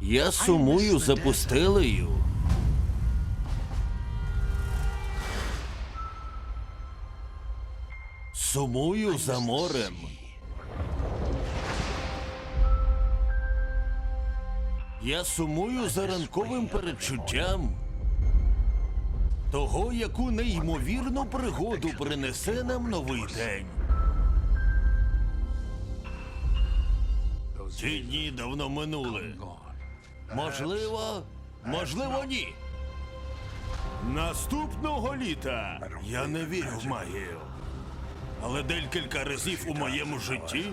Я сумую за пустелею. Сумую за морем. Я сумую за ранковим передчуттям того, яку неймовірну пригоду принесе нам новий день. Ті дні давно минули. Можливо, можливо, ні. Наступного літа я не вірю в магію. Але декілька разів у моєму житті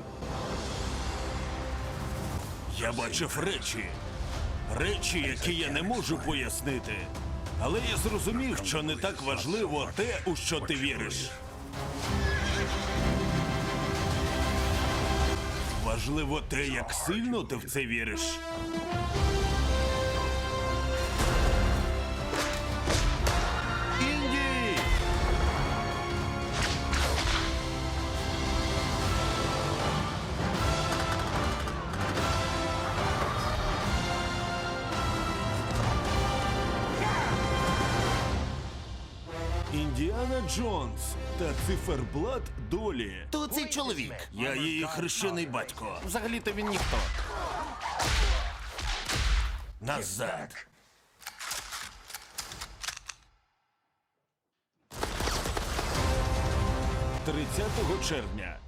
я бачив речі. Речі, які я не можу пояснити. Але я зрозумів, що не так важливо те, у що ти віриш. Важливо те, як сильно ти в це віриш. Індіана Джонс та циферблат долі. То цей чоловік? Я її хрещений батько. Взагалі-то він ніхто. Назад. Тридцятого червня